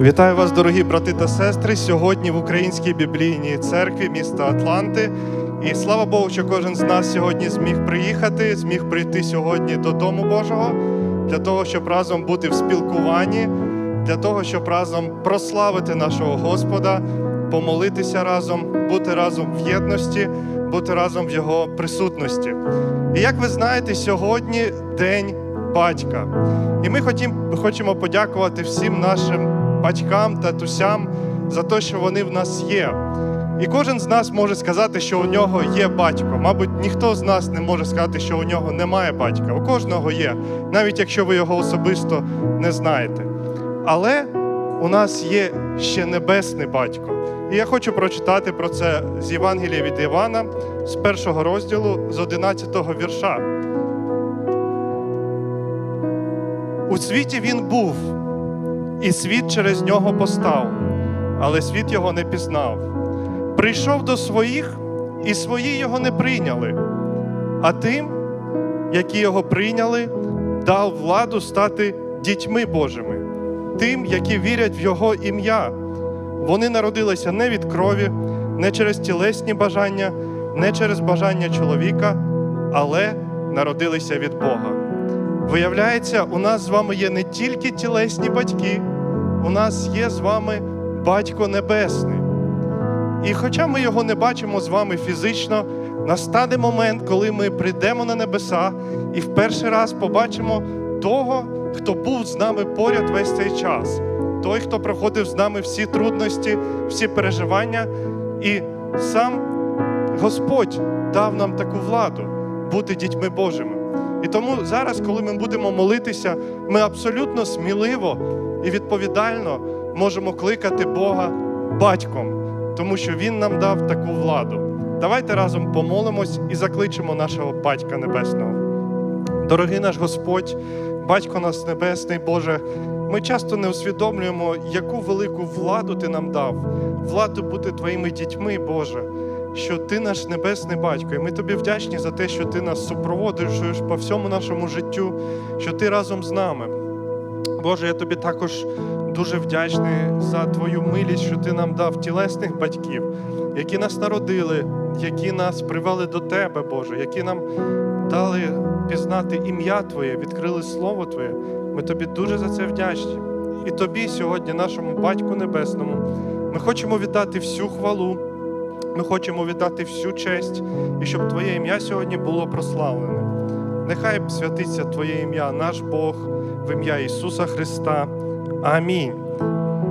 Вітаю вас, дорогі брати та сестри, сьогодні в Українській біблійній церкві міста Атланти. І слава Богу, що кожен з нас сьогодні зміг приїхати, зміг прийти сьогодні до Дому Божого для того, щоб разом бути в спілкуванні, для того, щоб разом прославити нашого Господа, помолитися разом, бути разом в єдності, бути разом в Його присутності. І як ви знаєте, сьогодні день батька. І ми хочемо подякувати всім нашим батькам, татусям за те, що вони в нас є. І кожен з нас може сказати, що у нього є батько. Мабуть, ніхто з нас не може сказати, що у нього немає батька. У кожного є, навіть якщо ви його особисто не знаєте. Але у нас є ще небесний батько. І я хочу прочитати про це з Євангелія від Івана, з першого розділу, з 11-го вірша. У світі він був, і світ через нього постав, але світ його не пізнав. Прийшов до своїх, і свої його не прийняли. А тим, які його прийняли, дав владу стати дітьми Божими, тим, які вірять в Його ім'я. Вони народилися не від крові, не через тілесні бажання, не через бажання чоловіка, але народилися від Бога. Виявляється, у нас з вами є не тільки тілесні батьки, у нас є з вами Батько Небесний. І хоча ми його не бачимо з вами фізично, настане момент, коли ми прийдемо на небеса і в перший раз побачимо того, хто був з нами поряд весь цей час, той, хто проходив з нами всі трудності, всі переживання, і сам Господь дав нам таку владу бути дітьми Божими. І тому зараз, коли ми будемо молитися, ми абсолютно сміливо і відповідально можемо кликати Бога батьком, тому що Він нам дав таку владу. Давайте разом помолимось і закличемо нашого Батька Небесного. Дорогий наш Господь, Батько нас Небесний, Боже, ми часто не усвідомлюємо, яку велику владу Ти нам дав, владу бути Твоїми дітьми, Боже, що Ти наш небесний батько, і ми тобі вдячні за те, що Ти нас супроводжуєш по всьому нашому життю, що Ти разом з нами. Боже, я тобі також дуже вдячний за Твою милість, що Ти нам дав тілесних батьків, які нас народили, які нас привели до Тебе, Боже, які нам дали пізнати ім'я Твоє, відкрили Слово Твоє. Ми тобі дуже за це вдячні. І тобі сьогодні, нашому Батьку Небесному, ми хочемо віддати всю хвалу, ми хочемо віддати всю честь, і щоб Твоє ім'я сьогодні було прославлене. Нехай святиться Твоє ім'я, наш Бог, в ім'я Ісуса Христа. Амінь.